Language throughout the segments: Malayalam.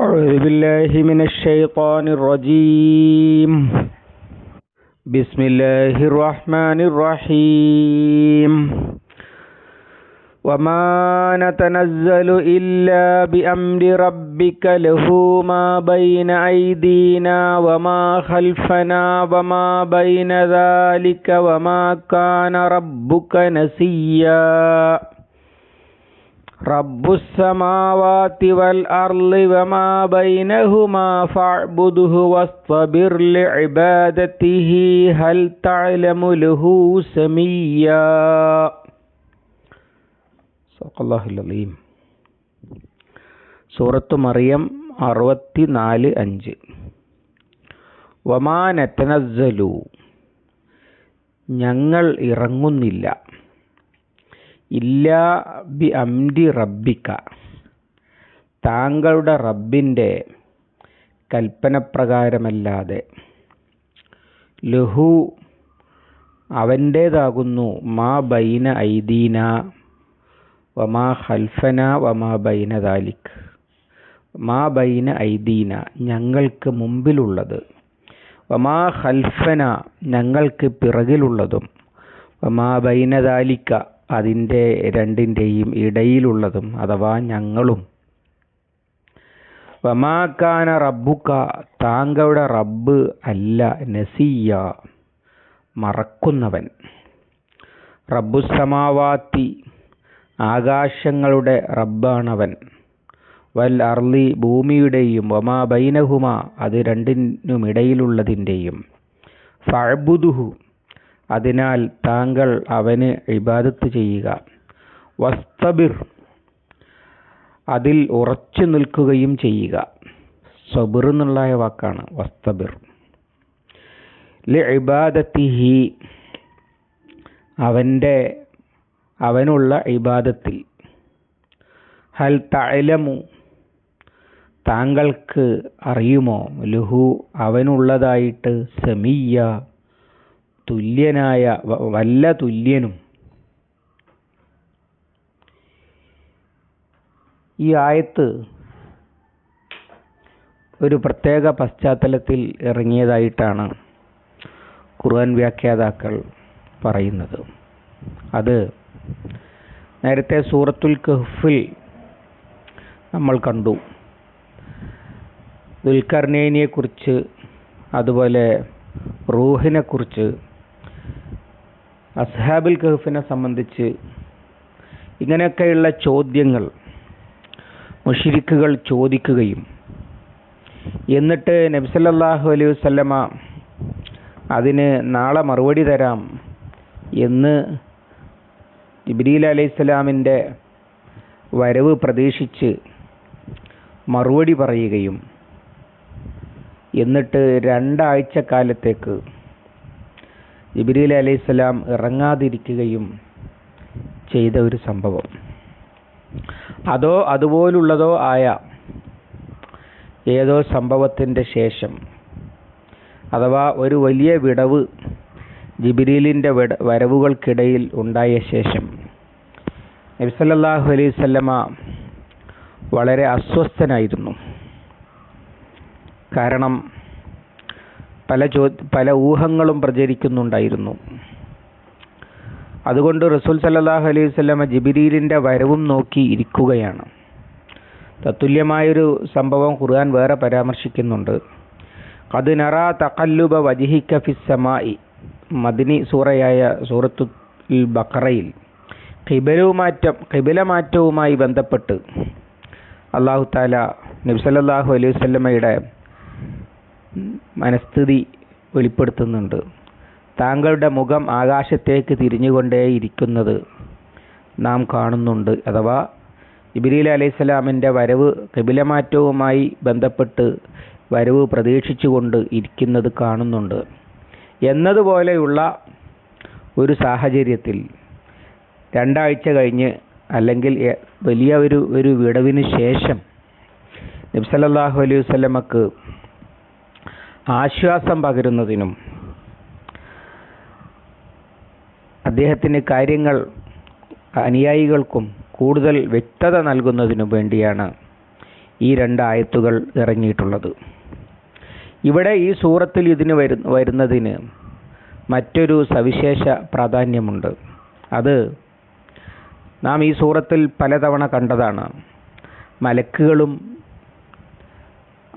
أعوذ بالله من الشيطان الرجيم. بسم الله الرحمن الرحيم. وما نتنزل إلا بأمر ربك له ما بين أيدينا وما خلفنا وما بين ذلك وما كان ربك نسيا. رب السماوات والأرض وما بينهما فاعبده واصطبر لعبادته هل تعلم له سميا صدق الله العظيم സൂറത്ത് മറിയം അറുപത്തിനാല് അഞ്ച് വമാനത്തനസ്സലു ഞങ്ങൾ ഇറങ്ങുന്നില്ല ഇല്ല ബി അംദി റബ്ബിക്ക. താങ്കളുടെ റബ്ബിന്റെ കൽപ്പനപ്രകാരമല്ലാതെ ലഹു അവന്റേതാകുന്നു. മാ ബൈന ഐദീന വമാ ഹൽഫന വമാ ബൈന ദാലിക്. മാ ബൈന ഐദീന ഞങ്ങൾക്ക് മുമ്പിലുള്ളത്. വമാ ഹൽഫന ഞങ്ങൾക്ക് പിറകിലുള്ളതും. വമാ ബൈന ദാലിക്ക അതിന്റെ രണ്ടിന്റെയും ഇടയിലുള്ളതും അഥവാ ഞങ്ങളും. വമാക്കാന റബ്ബുക്ക താങ്കളുടെ റബ്ബ് അല്ല നസിയ മറക്കുന്നവൻ. റബ്ബുസമാവാത്തി ആകാശങ്ങളുടെ റബ്ബാണവൻ. വൽ അർലി ഭൂമിയുടെയും വമാ ബൈനഹുമ അത് രണ്ടിനുമിടയിലുള്ളതിന്റെയും. ഫഅബുദുഹു അതിനാൽ താങ്കൾ അവന് ഇബാദത്ത് ചെയ്യുക. വസ്തബിർ അതിൽ ഉറച്ചു നിൽക്കുകയും ചെയ്യുക. സബിർ എന്നുള്ള വാക്കാണ് വസ്തബിർ. ലി ഇബാദത്തിഹി അവന്റെ അവനുള്ള ഇബാദത്തിൽ. ഹൽ തഅലമു താങ്കൾക്ക് അറിയുമോ? ലുഹു അവനുള്ളതായിട്ട് സമീയ തുല്യനായ വല്ല തുല്യനും. ഈ ആയത്ത് ഒരു പ്രത്യേക പശ്ചാത്തലത്തിൽ ഇറങ്ങിയതായിട്ടാണ് ഖുർആൻ വ്യാഖ്യാതാക്കൾ പറയുന്നത്. അത് നേരത്തെ സൂറത്തുൽ കഹ്ഫിൽ നമ്മൾ കണ്ടു. ദുൽഖർനൈനിയെക്കുറിച്ച് അതുപോലെ റൂഹിനെക്കുറിച്ച് അസ്ഹാബുൽ കഹഫിനെ സംബന്ധിച്ച് ഇങ്ങനെയൊക്കെയുള്ള ചോദ്യങ്ങൾ മുഷിരിക്കുകൾ ചോദിക്കുകയും എന്നിട്ട് നബ്സല്ലാഹു അലൈഹി വല്ലമ അതിന് നാളെ മറുപടി തരാം എന്ന് ഇബ്രീൽ അലൈഹി സ്വലാമിന്റെ വരവ് പ്രതീക്ഷിച്ച് മറുപടി പറയുകയും എന്നിട്ട് രണ്ടാഴ്ച കാലത്തേക്ക് ജിബിരിൽ അലൈഹിസ്സലാം ഇറങ്ങാതിരിക്കുകയും ചെയ്ത ഒരു സംഭവം. അതോ അതുപോലുള്ളതോ ആയ ഏതോ സംഭവത്തിന്റെ ശേഷം അഥവാ ഒരു വലിയ വിടവ് ജിബിരിലിന്റെ വരവുകൾക്കിടയിൽ ഉണ്ടായ ശേഷം നബിസല്ലാഹു അലൈഹി സ്വല്ലമ വളരെ അസ്വസ്ഥനായിരുന്നു. കാരണം പല ചോ പല ഊഹങ്ങളും പ്രചരിക്കുന്നുണ്ടായിരുന്നു. അതുകൊണ്ട് റസൂൽ സല്ലാഹു അലൈഹി സ്വലമ ജിബിരീലിന്റെ വരവും നോക്കി ഇരിക്കുകയാണ്. തത്തുല്യമായൊരു സംഭവം ഖുർആൻ വേറെ പരാമർശിക്കുന്നുണ്ട്. അത് നറ തക്കല്ലുബ വജിഹിക്ക ഫിസ്സമായി മദിനി സൂറയായ സൂറത്തു ബക്കറയിൽ കിബലുമാറ്റം കിബിലമാറ്റവുമായി ബന്ധപ്പെട്ട് അള്ളാഹു താല നബ്സല്ലാഹു അലൈഹി വല്ലമയുടെ മനസ്ഥിതി വെളിപ്പെടുത്തുന്നുണ്ട്. താങ്കളുടെ മുഖം ആകാശത്തേക്ക് തിരിഞ്ഞുകൊണ്ടേയിരിക്കുന്നത് നാം കാണുന്നുണ്ട് അഥവാ ഇബിരിൽ അലൈഹിസ്സലാമിന്റെ വരവ് കപിലമാറ്റവുമായി ബന്ധപ്പെട്ട് വരവ് പ്രതീക്ഷിച്ചുകൊണ്ട് ഇരിക്കുന്നത് കാണുന്നുണ്ട്. എന്നതുപോലെയുള്ള ഒരു സാഹചര്യത്തിൽ രണ്ടാഴ്ച കഴിഞ്ഞ് അല്ലെങ്കിൽ വലിയ ഒരു ഒരു വിടവിന് ശേഷം നബ്സല്ലാഹു അലൈഹി വല്ലമക്ക് ആശ്വാസം പകരുന്നതിനും അദ്ദേഹത്തിന് കാര്യങ്ങൾ അനുയായികൾക്കും കൂടുതൽ വ്യക്തത നൽകുന്നതിനും വേണ്ടിയാണ് ഈ രണ്ട് ആയത്തുകൾ ഇറങ്ങിയിട്ടുള്ളത്. ഇവിടെ ഈ സൂറത്തിൽ ഇതിന് വരു വരുന്നതിന് മറ്റൊരു സവിശേഷ പ്രാധാന്യമുണ്ട്. അത് നാം ഈ സൂറത്തിൽ പലതവണ കണ്ടതാണ്. മലക്കുകളും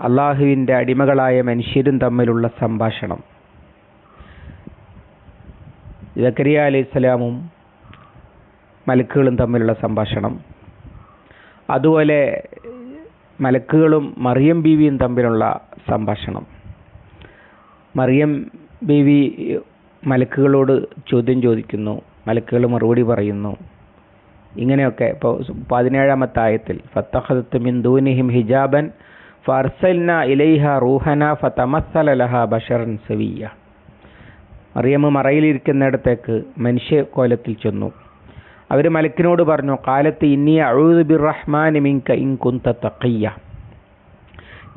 അള്ളാഹുവിന്റെ അടിമകളായ മനുഷ്യരും തമ്മിലുള്ള സംഭാഷണം. ജക്കരിയ അലൈഹി സ്വലാമും മലക്കുകളും തമ്മിലുള്ള സംഭാഷണം. അതുപോലെ മലക്കുകളും മറിയം ബീവിയും തമ്മിലുള്ള സംഭാഷണം. മറിയം ബീവി മലക്കുകളോട് ചോദ്യം ചോദിക്കുന്നു മലക്കുകൾ മറുപടി പറയുന്നു. ഇങ്ങനെയൊക്കെ. ഇപ്പോൾ പതിനേഴാമത്തെ ആയത്തിൽ ഫത്തഹത്ത് മിൻ ദൂനിഹിം ഹിജാബൻ ഫർസൽന ഇലൈഹ റൂഹന ഫതമസ്സല ലഹ ബഷറൻ സവിയ മറിയമ്മ മറയിലിരിക്കുന്നിടത്തേക്ക് മനുഷ്യ കോലത്തിൽ ചെന്നു. അവർ മലക്കിനോട് പറഞ്ഞു കാലത്ത് ഇന്നി അഴുദ് ബിർ റഹ്മാൻ മിങ്ക ഇൻ തഖയ്യ.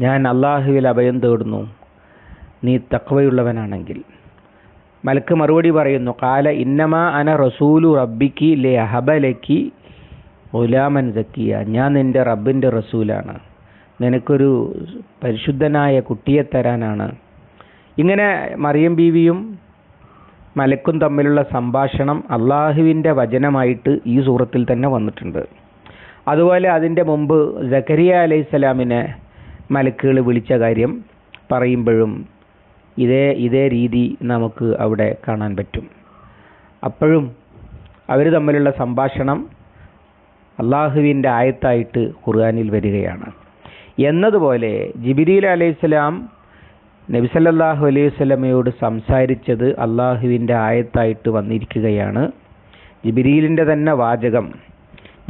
ഞാൻ അള്ളാഹുവിൽ അഭയം തേടുന്നു. നീ തക്വയുള്ളവനാണെങ്കിൽ മലക്ക് മറുപടി പറയുന്നു കാല ഇന്നമാ അന റസൂലു റബ്ബിക്ക് ലേ അഹബലക്കി ഒലാമൻ സക്കിയ ഞാൻ നിന്റെ റബ്ബിന്റെ റസൂലാണ്. നിനക്കൊരു പരിശുദ്ധനായ കുട്ടിയെ തരാനാണ്. ഇങ്ങനെ മറിയം ബീവിയും മലക്കും തമ്മിലുള്ള സംഭാഷണം അള്ളാഹുവിന്റെ വചനമായിട്ട് ഈ സൂറത്തിൽ തന്നെ വന്നിട്ടുണ്ട്. അതുപോലെ അതിന്റെ മുമ്പ് ജക്കരിയ അലൈഹിസ്സലാമിനെ മലക്കുകൾ വിളിച്ച കാര്യം പറയുമ്പോഴും ഇതേ ഇതേ രീതി നമുക്ക് അവിടെ കാണാൻ പറ്റും. അപ്പോഴും അവർ തമ്മിലുള്ള സംഭാഷണം അള്ളാഹുവിന്റെ ആയത്തായിട്ട് ഖുർആാനിൽ വരികയാണ്. എന്നതുപോലെ ജിബിരിൽ അലൈഹിസ്സലാം നബിസല്ലാഹു അലൈഹി സ്വലമയോട് സംസാരിച്ചത് അള്ളാഹുവിന്റെ ആയത്തായിട്ട് വന്നിരിക്കുകയാണ്. ജിബിരിയിലിന്റെ തന്നെ വാചകം.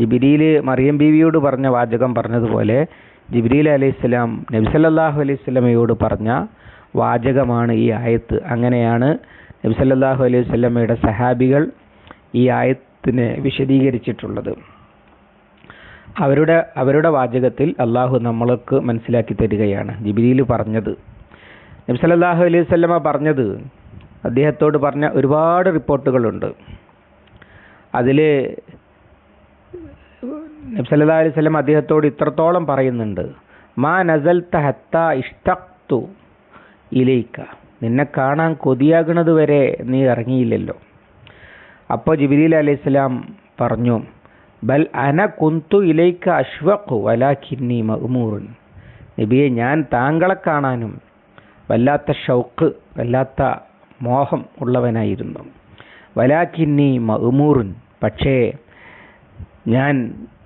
ജിബിരിയിൽ മറിയം ബീവിയോട് പറഞ്ഞ വാചകം പറഞ്ഞതുപോലെ ജിബ്രീൽ അലൈഹിസ്സലാം നബിസല്ലാഹു അലൈഹി സ്വലമയോട് പറഞ്ഞ വാചകമാണ് ഈ ആയത്ത്. അങ്ങനെയാണ് നബിസല്ലാഹു അലൈഹി സ്വലമയുടെ സഹാബികൾ ഈ ആയത്തിനെ വിശദീകരിച്ചിട്ടുള്ളത്. അവരുടെ അവരുടെ വാചകത്തിൽ അള്ളാഹു നമ്മൾക്ക് മനസ്സിലാക്കി തരികയാണ്. ജിബിരിയിൽ പറഞ്ഞത്. നബി സല്ലല്ലാഹു അലൈഹി വസല്ലമ പറഞ്ഞത് അദ്ദേഹത്തോട് പറഞ്ഞ ഒരുപാട് റിപ്പോർട്ടുകളുണ്ട്. അതിൽ നബി സല്ലല്ലാഹു അലൈഹി വസല്ലം അദ്ദേഹത്തോട് ഇത്രത്തോളം പറയുന്നുണ്ട്. മാ നസൽ തഹത്ത ഇഷ്ടക്തു ഇലയിക്ക നിന്നെ കാണാൻ കൊതിയാകുന്നത് വരെ നീ ഇറങ്ങിയില്ലല്ലോ. അപ്പോൾ ജിബിരിൽ അലൈഹി സ്വലാം പറഞ്ഞു ബൽ അന കുന്തു ഇലൈക്ക അഷ്വഖു വലാഖിന്നി മഅ്മൂറുൻ. നബിയെ ഞാൻ താങ്കളെ കാണാനും വല്ലാത്ത ഷൗക്ക് വല്ലാത്ത മോഹം ഉള്ളവനായിരുന്നു. വലാഖിന്നി മഅ്മൂറുൻ. പക്ഷേ ഞാൻ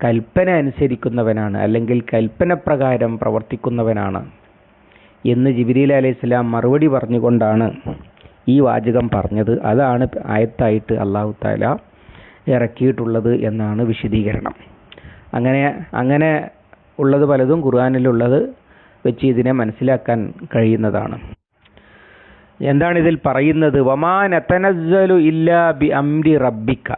കൽപ്പന അനുസരിക്കുന്നവനാണ് അല്ലെങ്കിൽ കൽപ്പന പ്രകാരം പ്രവർത്തിക്കുന്നവനാണ് എന്ന് ജിബിരിൽ അലൈഹി സ്വലാം മറുപടി പറഞ്ഞുകൊണ്ടാണ് ഈ വാചകം പറഞ്ഞത്. അതാണ് ആയത്തായിട്ട് അള്ളാഹു താല ഇറക്കിയിട്ടുള്ളത് എന്നാണ് വിശദീകരണം. അങ്ങനെ അങ്ങനെ ഉള്ളത് പലതും ഖുർആാനിലുള്ളത് വെച്ച് ഇതിനെ മനസ്സിലാക്കാൻ കഴിയുന്നതാണ്. എന്താണ് ഇതിൽ പറയുന്നത് വമാനത്തനസ്സലു ഇല്ലാ ബി അംരി റബ്ബിക്ക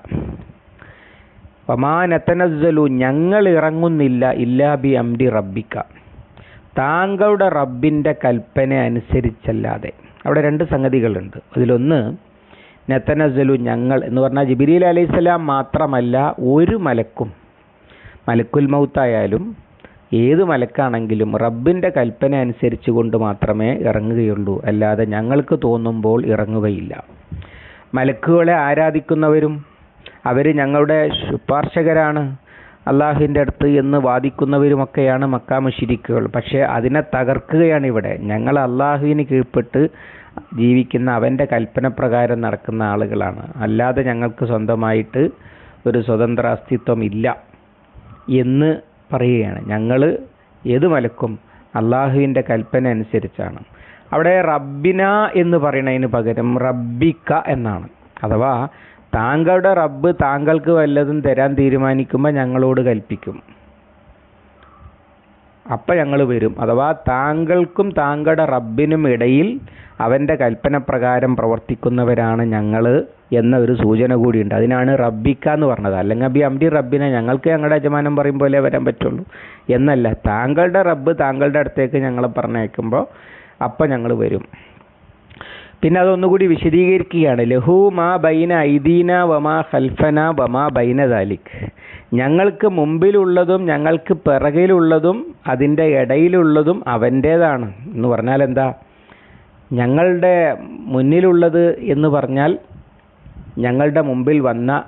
വമാനത്തനസ്സലു ഞങ്ങൾ ഇറങ്ങുന്നില്ല ഇല്ലാ ബി അംരി റബ്ബിക്ക താങ്കളുടെ റബ്ബിന്റെ കൽപ്പന അനുസരിച്ചല്ലാതെ. അവിടെ രണ്ട് സംഗതികളുണ്ട്. അതിലൊന്ന് നെത്തനസലു ഞങ്ങൾ എന്ന് പറഞ്ഞാൽ ജിബിരിൽ അലൈഹിസ്സലാം മാത്രമല്ല ഒരു മലക്കും മലക്കുൽ മൗത്തായാലും ഏത് മലക്കാണെങ്കിലും റബ്ബിന്റെ കൽപ്പന അനുസരിച്ച് കൊണ്ട് മാത്രമേ ഇറങ്ങുകയുള്ളൂ. അല്ലാതെ ഞങ്ങൾക്ക് തോന്നുമ്പോൾ ഇറങ്ങുകയില്ല. മലക്കുകളെ ആരാധിക്കുന്നവരും അവർ ഞങ്ങളുടെ ശുപാർശകരാണ്. അള്ളാഹുവിന്റെ അടുത്ത് എന്ന് വാദിക്കുന്നവരുമൊക്കെയാണ് മക്കാ മുഷിരിക്കുകൾ. പക്ഷേ അതിനെ തകർക്കുകയാണ് ഇവിടെ. ഞങ്ങൾ അള്ളാഹുവിന് കീഴ്പ്പെട്ട് ജീവിക്കുന്ന അവന്റെ കൽപ്പന പ്രകാരം നടക്കുന്ന ആളുകളാണ്. അല്ലാതെ ഞങ്ങൾക്ക് സ്വന്തമായിട്ട് ഒരു സ്വതന്ത്ര അസ്തിത്വം ഇല്ല എന്ന് പറയുകയാണ്. ഞങ്ങൾ ഏത് മലക്കും അള്ളാഹുവിന്റെ കൽപ്പന അനുസരിച്ചാണ്. അവിടെ റബ്ബിന എന്ന് പറയുന്നതിന് പകരം റബ്ബിക്ക എന്നാണ്. അഥവാ താങ്കളുടെ റബ്ബ് താങ്കൾക്ക് വല്ലതും തരാൻ തീരുമാനിക്കുമ്പോൾ ഞങ്ങളോട് കൽപ്പിക്കും. അപ്പം ഞങ്ങൾ വരും. അഥവാ താങ്കൾക്കും താങ്കളുടെ റബ്ബിനും ഇടയിൽ അവന്റെ കൽപ്പനപ്രകാരം പ്രവർത്തിക്കുന്നവരാണ് ഞങ്ങൾ എന്ന ഒരു സൂചന കൂടിയുണ്ട്. അതിനാണ് റബ്ബിക്ക എന്ന് പറഞ്ഞത്. അല്ലെങ്കിൽ അബി അംബി റബ്ബിനെ ഞങ്ങൾക്ക് ഞങ്ങളുടെ യജമാനം പറയും പോലെ വരാൻ പറ്റുള്ളൂ. എന്നല്ല താങ്കളുടെ റബ്ബ് താങ്കളുടെ അടുത്തേക്ക് ഞങ്ങളെ പറഞ്ഞയക്കുമ്പോൾ അപ്പം ഞങ്ങൾ വരും. പിന്നെ അതൊന്നുകൂടി വിശദീകരിക്കുകയാണ്. ലഹു മാ ബൈന ഐദീന വമാ ഹൽഫന വമാ ബൈന ദാലിക്. ഞങ്ങൾക്ക് മുമ്പിലുള്ളതും ഞങ്ങൾക്ക് പിറകിലുള്ളതും അതിന്റെ ഇടയിലുള്ളതും അവന്റേതാണ്. എന്ന് പറഞ്ഞാൽ എന്താ? ഞങ്ങളുടെ മുന്നിലുള്ളത് എന്ന് പറഞ്ഞാൽ ഞങ്ങളുടെ മുമ്പിൽ വന്ന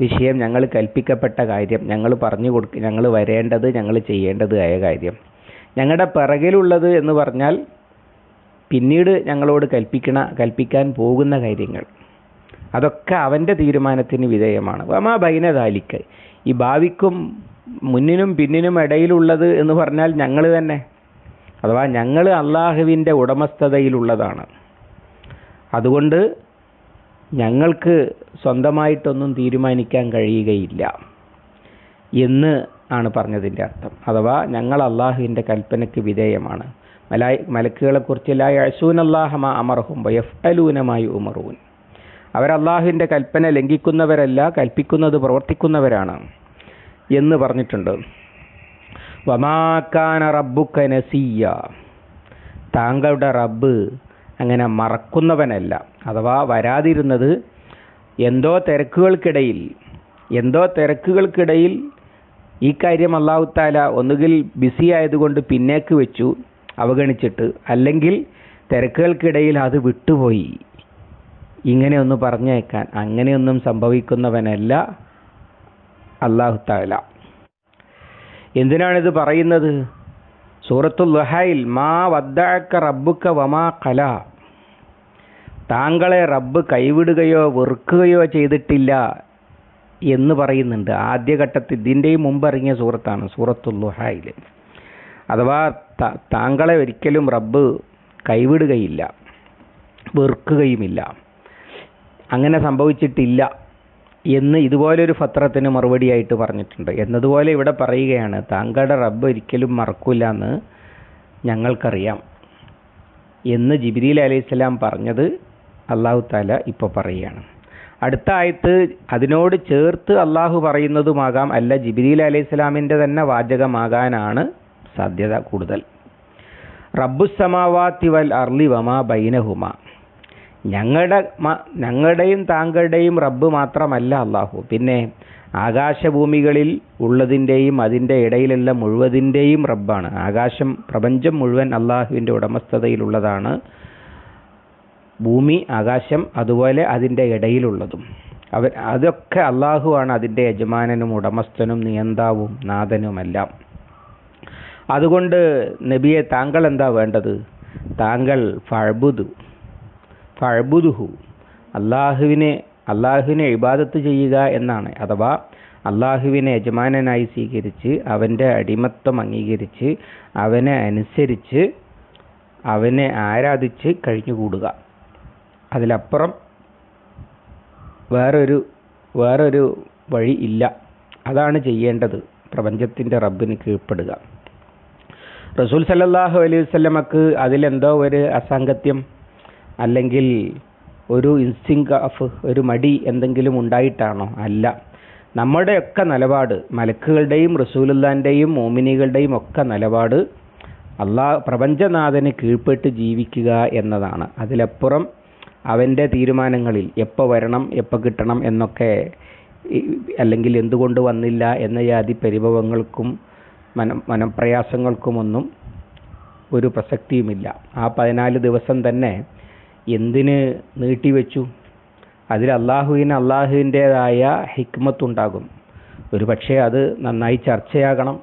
വിഷയം ഞങ്ങൾ കൽപ്പിക്കപ്പെട്ട കാര്യം ഞങ്ങൾ പറഞ്ഞു കൊടുക്ക ഞങ്ങൾ വരേണ്ടത് ഞങ്ങൾ ചെയ്യേണ്ടത് ആയ കാര്യം. ഞങ്ങളുടെ പിറകിലുള്ളത് എന്ന് പറഞ്ഞാൽ പിന്നീട് ഞങ്ങളോട് കൽപ്പിക്കണ കൽപ്പിക്കാൻ പോകുന്ന കാര്യങ്ങൾ. അതൊക്കെ അവന്റെ തീരുമാനത്തിന് വിധേയമാണ്. വമാ ബൈനതാലിക്ക് ഈ ഭാവിക്കും മുന്നിനും പിന്നിനും ഇടയിലുള്ളത് എന്ന് പറഞ്ഞാൽ ഞങ്ങൾ തന്നെ. അഥവാ ഞങ്ങൾ അള്ളാഹുവിന്റെ ഉടമസ്ഥതയിലുള്ളതാണ്. അതുകൊണ്ട് ഞങ്ങൾക്ക് സ്വന്തമായിട്ടൊന്നും തീരുമാനിക്കാൻ കഴിയുകയില്ല എന്ന് ആണ് പറഞ്ഞതിന്റെ അർത്ഥം. അഥവാ ഞങ്ങൾ അള്ളാഹുവിന്റെ കൽപ്പനയ്ക്ക് വിധേയമാണ്. മലായി മലക്കുകളെക്കുറിച്ച് ലാ യഴസൂൻ അള്ളാഹമ അമർഹും വയഫ് അലൂനമായി ഉമറൂൻ അവരല്ലാഹുവിന്റെ കൽപ്പന ലംഘിക്കുന്നവരല്ല കൽപ്പിക്കുന്നത് പ്രവർത്തിക്കുന്നവരാണ് എന്ന് പറഞ്ഞിട്ടുണ്ട്. വമാക്കാന റബ്ബുക്ക നസീയ. താങ്കളുടെ റബ്ബ് അങ്ങനെ മറക്കുന്നവനല്ല. അഥവാ വരാതിരുന്നത് എന്തോ തിരക്കുകൾക്കിടയിൽ എന്തോ തിരക്കുകൾക്കിടയിൽ ഈ കാര്യം അള്ളാഹുത്താല ഒന്നുകിൽ ബിസി ആയതുകൊണ്ട് പിന്നേക്ക് വെച്ചു അവഗണിച്ചിട്ട് അല്ലെങ്കിൽ തിരക്കുകൾക്കിടയിൽ അത് വിട്ടുപോയി. ഇങ്ങനെ ഒന്ന് പറഞ്ഞേക്കാൻ അങ്ങനെയൊന്നും സംഭവിക്കുന്നവനല്ല അള്ളാഹു താല എന്തിനാണിത് പറയുന്നത്? സൂറത്തുൽ ലഹയിൽ മാ വദ്ദാക്ക റബ്ബുക്ക വമാ കല താങ്കളെ റബ്ബ് കൈവിടുകയോ വെറുക്കുകയോ ചെയ്തിട്ടില്ല എന്ന് പറയുന്നുണ്ട്. ആദ്യഘട്ടത്തിൽ ഇതിന്റെയും മുമ്പ് ഇറങ്ങിയ സൂറത്താണ് സൂറത്തുൽ ലുഹായിൽ അഥവാ താങ്കളെ ഒരിക്കലും റബ്ബ് കൈവിടുകയില്ല വെറുക്കുകയുമില്ല അങ്ങനെ സംഭവിച്ചിട്ടില്ല എന്ന് ഇതുപോലൊരു പത്രത്തിന് മറുപടിയായിട്ട് പറഞ്ഞിട്ടുണ്ട്. എന്നതുപോലെ ഇവിടെ പറയുകയാണ് താങ്കളുടെ റബ്ബ് ഒരിക്കലും മറക്കില്ല എന്ന് ഞങ്ങൾക്കറിയാം എന്ന് ജിബിരിൽ അലൈഹിസ്സലാം പറഞ്ഞത് അള്ളാഹു താല ഇപ്പോൾ പറയുകയാണ്. അടുത്ത ആയത്ത് അതിനോട് ചേർത്ത് അള്ളാഹു പറയുന്നതുമാകാം അല്ല ജിബിരിൽ അലൈഹിസ്സലാമിന്റെ തന്നെ വാചകമാകാനാണ് സാധ്യത കൂടുതൽ. റബ്ബുസമാവാത്തി വൽ അർലി വമാ ബൈനഹുമ. ഞങ്ങളുടെ ഞങ്ങളുടെയും താങ്കളുടെയും റബ്ബ് മാത്രമല്ല അള്ളാഹു പിന്നെ ആകാശഭൂമികളിൽ ഉള്ളതിന്റെയും അതിന്റെ ഇടയിലുള്ള മുഴുവതിന്റെയും റബ്ബാണ്. ആകാശം പ്രപഞ്ചം മുഴുവൻ അള്ളാഹുവിന്റെ ഉടമസ്ഥതയിലുള്ളതാണ്. ഭൂമി ആകാശം അതുപോലെ അതിന്റെ ഇടയിലുള്ളതും. അവർ അതൊക്കെ അള്ളാഹുവാണ് അതിന്റെ യജമാനനും ഉടമസ്ഥനും നിയന്താവും നാഥനുമെല്ലാം. അതുകൊണ്ട് നബിയെ താങ്കൾ എന്താ വേണ്ടത്? താങ്കൾ ഫഴബുദു ഫഴബുദുഹു അള്ളാഹുവിനെ അള്ളാഹുവിനെ ഇബാദത്ത് ചെയ്യുക എന്നാണ്. അഥവാ അള്ളാഹുവിനെ യജമാനനായി സ്വീകരിച്ച് അവന്റെ അടിമത്വം അംഗീകരിച്ച് അവനെ അനുസരിച്ച് അവനെ ആരാധിച്ച് കഴിഞ്ഞുകൂടുക. അതിലപ്പുറം വേറൊരു വേറൊരു വഴി ഇല്ല. അതാണ് ചെയ്യേണ്ടത്. പ്രപഞ്ചത്തിന്റെ റബ്ബിന് കീഴ്പ്പെടുക. റസൂൽ സല്ലാഹു അലൈഹി വല്ലമക്ക് അതിലെന്തോ ഒരു അസാംഗത്യം അല്ലെങ്കിൽ ഒരു ഇൻസ്റ്റിങ് ഓഫ് ഒരു മടി എന്തെങ്കിലും ഉണ്ടായിട്ടാണോ? അല്ല. നമ്മുടെയൊക്കെ നിലപാട് മലക്കുകളുടെയും റസൂലുല്ലാന്റെയും മോമിനികളുടെയും ഒക്കെ നിലപാട് അള്ളാഹ് പ്രപഞ്ചനാഥന് കീഴ്പ്പെട്ട് ജീവിക്കുക എന്നതാണ്. അതിലപ്പുറം അവന്റെ തീരുമാനങ്ങളിൽ എപ്പോൾ വരണം എപ്പോൾ കിട്ടണം എന്നൊക്കെ അല്ലെങ്കിൽ എന്തുകൊണ്ട് വന്നില്ല എന്ന ജാതി പരിഭവങ്ങൾക്കും മന മനപ്രയാസങ്ങൾക്കുമൊന്നും ഒരു പ്രസക്തിയുമില്ല. ആ പതിനാല് ദിവസം തന്നെ എന്തിന് നീട്ടിവെച്ചു? അതിൽ അള്ളാഹുവിന് അള്ളാഹുവിന്റേതായ ഹിക്മത്തുണ്ടാകും. ഒരു പക്ഷേ അത് നന്നായി ചർച്ചയാകണം.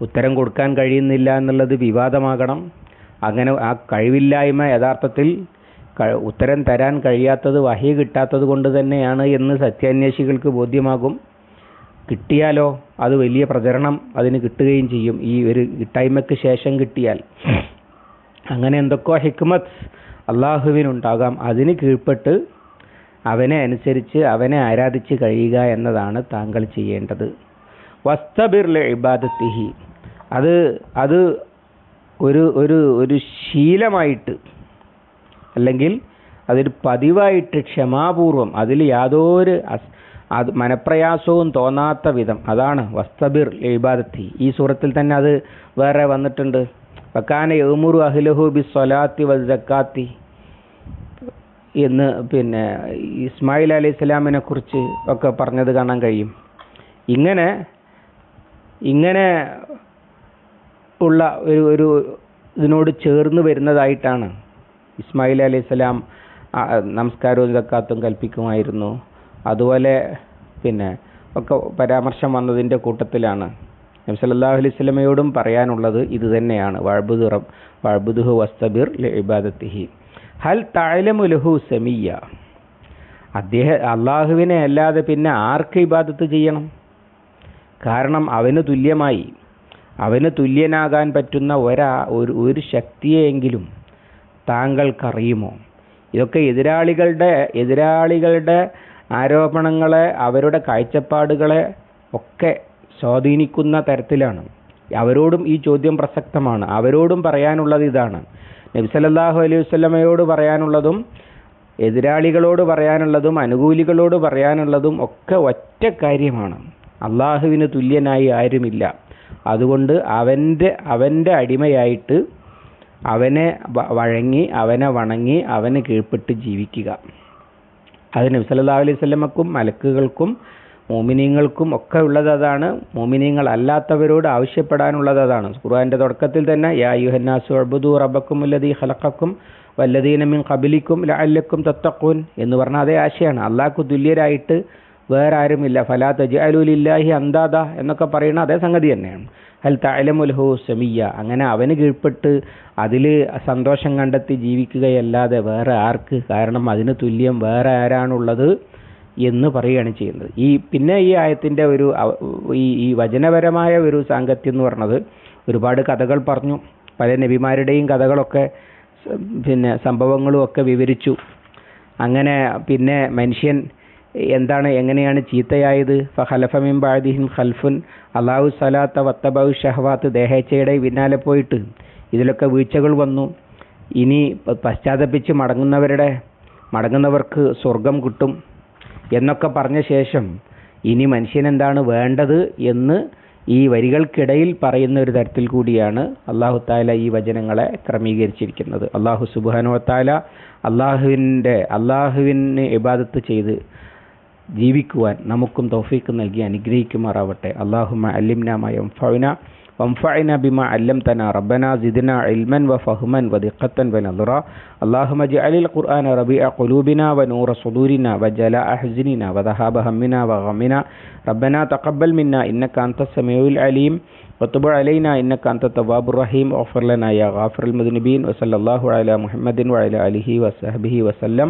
ഉത്തരം കൊടുക്കാൻ കഴിയുന്നില്ല എന്നുള്ളത് വിവാദമാകണം. അങ്ങനെ ആ കഴിവില്ലായ്മ യഥാർത്ഥത്തിൽ ഉത്തരം തരാൻ കഴിയാത്തത് വഹി കിട്ടാത്തത് കൊണ്ട് തന്നെയാണ് എന്ന് സത്യാന്വേഷികൾക്ക് ബോധ്യമാകും. കിട്ടിയാലോ? അത് വലിയ പ്രചരണം അതിന് കിട്ടുകയും ചെയ്യും. ഈ ഒരു കിട്ടായ്മയ്ക്ക് ശേഷം കിട്ടിയാൽ. അങ്ങനെ എന്തൊക്കെ ഹിക്മത്ത് അള്ളാഹുവിനുണ്ടാകാം. അതിന് കീഴ്പ്പെട്ട് അവനെ അനുസരിച്ച് അവനെ ആരാധിച്ച് കഴിയുക എന്നതാണ് താങ്കൾ ചെയ്യേണ്ടത്. വസ്തബിർലെ ഇബാദത്തിഹി. അത് അത് ഒരു ഒരു ഒരു ശീലമായിട്ട് അല്ലെങ്കിൽ അതൊരു പതിവായിട്ട് ക്ഷമാപൂർവം അതിൽ യാതൊരു അത് മനപ്രയാസവും തോന്നാത്ത വിധം. അതാണ് വസ്തബിർ ഇബാദത്തി. ഈ സൂറത്തിൽ തന്നെ അത് വേറെ വന്നിട്ടുണ്ട്. വക്കാന യമുറു അഹ്ലഹു ബി സ്വലാത്തി ജക്കാത്തി എന്ന് പിന്നെ ഇസ്മായിൽ അലൈഹി സ്വലാമിനെ കുറിച്ച് ഒക്കെ പറഞ്ഞത് കാണാൻ കഴിയും. ഇങ്ങനെ ഇങ്ങനെ ഉള്ള ഒരു ഒരു ഇതിനോട് ചേർന്ന് വരുന്നതായിട്ടാണ് ഇസ്മായിൽ അലൈഹി സ്വലാം നമസ്കാരവും സക്കാത്തും കൽപ്പിക്കുമായിരുന്നു. അതുപോലെ പിന്നെ ഒക്കെ പരാമർശം വന്നതിന്റെ കൂട്ടത്തിലാണ്. നബി സല്ലല്ലാഹു അലൈഹി സ്വലമയോടും പറയാനുള്ളത് ഇത് തന്നെയാണ്. വഅബ്ദു റബ് വഅബ്ദുഹു വസ്തബിർ ഇബാദത്തിഹി. ഹൽ സെമിയ സമീയ. അദ്ദേഹം അള്ളാഹുവിനെ അല്ലാതെ പിന്നെ ആർക്ക് ഇബാദത്ത് ചെയ്യണം? കാരണം അവന് തുല്യമായി. അവന് തുല്യനാകാൻ പറ്റുന്ന ഒരാ ഒരു ഒരു ശക്തിയെങ്കിലും താങ്കൾക്കറിയുമോ? ഇതൊക്കെ എതിരാളികളുടെ എതിരാളികളുടെ ആരോപണങ്ങളെ അവരുടെ കാഴ്ചപ്പാടുകളെ ഒക്കെ സ്വാധീനിക്കുന്ന തരത്തിലാണ്. അവരോടും ഈ ചോദ്യം പ്രസക്തമാണ്. അവരോടും പറയാനുള്ളത് ഇതാണ്. നബി സല്ലല്ലാഹു അലൈഹി വസ്ലമയോട് പറയാനുള്ളതും എതിരാളികളോട് പറയാനുള്ളതും അനുകൂലികളോട് പറയാനുള്ളതും ഒക്കെ ഒറ്റ കാര്യമാണ്. അള്ളാഹുവിന് തുല്യനായി ആരുമില്ല. അതുകൊണ്ട് അവന്റെ അവന്റെ അടിമയായിട്ട് അവനെ വഴങ്ങി അവനെ വണങ്ങി അവന് കീഴ്പ്പെട്ട് ജീവിക്കുക. അത് നബി സല്ലല്ലാഹു അലൈഹി സ്വലമക്കും മലക്കുകൾക്കും മോമിനീങ്ങൾക്കും ഒക്കെ ഉള്ളത് അതാണ്. മോമിനീങ്ങൾ അല്ലാത്തവരോട് ആവശ്യപ്പെടാനുള്ളത് അതാണ്. ഖുർആന്റെ തുടക്കത്തിൽ തന്നെ യാ യുഹന്നാസു അബ്ദു റബക്കും അല്ലദീ ഹലക്കും വല്ലദീന മിൻ ഖബലിക്കും ലഅല്ലക്കും തത്തഖൂൻ എന്ന് പറഞ്ഞ അതേ ആശയമാണ് അള്ളാഹ്ക്ക് തുല്യരായിട്ട് വേറെ ആരുമില്ല ഫലാ തജ്അലുലില്ലാഹി അന്താദ എന്നൊക്കെ പറയുന്ന അതേ സംഗതി തന്നെയാണ്. ഹൽ തലമുൽഹു സെമിയ. അങ്ങനെ അവന് കീഴ്പ്പെട്ട് അതിൽ സന്തോഷം കണ്ടെത്തി ജീവിക്കുകയല്ലാതെ വേറെ ആർക്ക്? കാരണം അതിന് തുല്യം വേറെ ആരാണുള്ളത് എന്ന് പറയുകയാണ് ചെയ്യുന്നത്. ഈ പിന്നെ ഈ ആയത്തിന്റെ ഒരു ഈ ഈ വചനപരമായ ഒരു സാങ്കത്യം എന്ന് പറഞ്ഞത് ഒരുപാട് കഥകൾ പറഞ്ഞു. പല നബിമാരുടെയും കഥകളൊക്കെ പിന്നെ സംഭവങ്ങളും ഒക്കെ വിവരിച്ചു. അങ്ങനെ പിന്നെ മനുഷ്യൻ എന്താണ് എങ്ങനെയാണ് ചീത്തയായത്? ഫഹലഫമിൻ ബാദിഹിം ഖൽഫുൻ. അള്ളാഹു സലാത്ത വത്തബൌ ഷഹവാത്ത് ദേഹേച്ഛയുടെ പിന്നാലെ പോയിട്ട് ഇതിലൊക്കെ വീഴ്ചകൾ വന്നു. ഇനി പശ്ചാത്തപിച്ച് മടങ്ങുന്നവരുടെ മടങ്ങുന്നവർക്ക് സ്വർഗം കിട്ടും എന്നൊക്കെ പറഞ്ഞ ശേഷം ഇനി മനുഷ്യനെന്താണ് വേണ്ടത് എന്ന് ഈ വരികൾക്കിടയിൽ പറയുന്ന ഒരു തരത്തിൽ കൂടിയാണ് അള്ളാഹു താല ഈ വചനങ്ങളെ ക്രമീകരിച്ചിരിക്കുന്നത്. അള്ളാഹു സുബാനുവത്താല താല അള്ളാഹുവിന്റെ അള്ളാഹുവിന് ഇബാദത്ത് ചെയ്ത് ജീവിക്കുവാൻ നമുക്കും തൗഫീക്ക് നൽകി അനുഗ്രഹിക്കുമാറാവട്ടെ അള്ളാഹുമ അല്ലിംനാമയം ഫൗന وانفعنا بما علمتنا ربنا زدنا علما وفهما ودقة ونظرا اللهم اجعل القرآن ربيع قلوبنا ونور صدورنا وجلاء حزننا وذهاب همنا وغمنا ربنا تقبل منا إنك أنت السميع العليم وتب علينا إنك أنت التواب الرحيم واغفر لنا يا غافر المذنبين وصلى الله على محمد وعلى آله وصحبه وسلم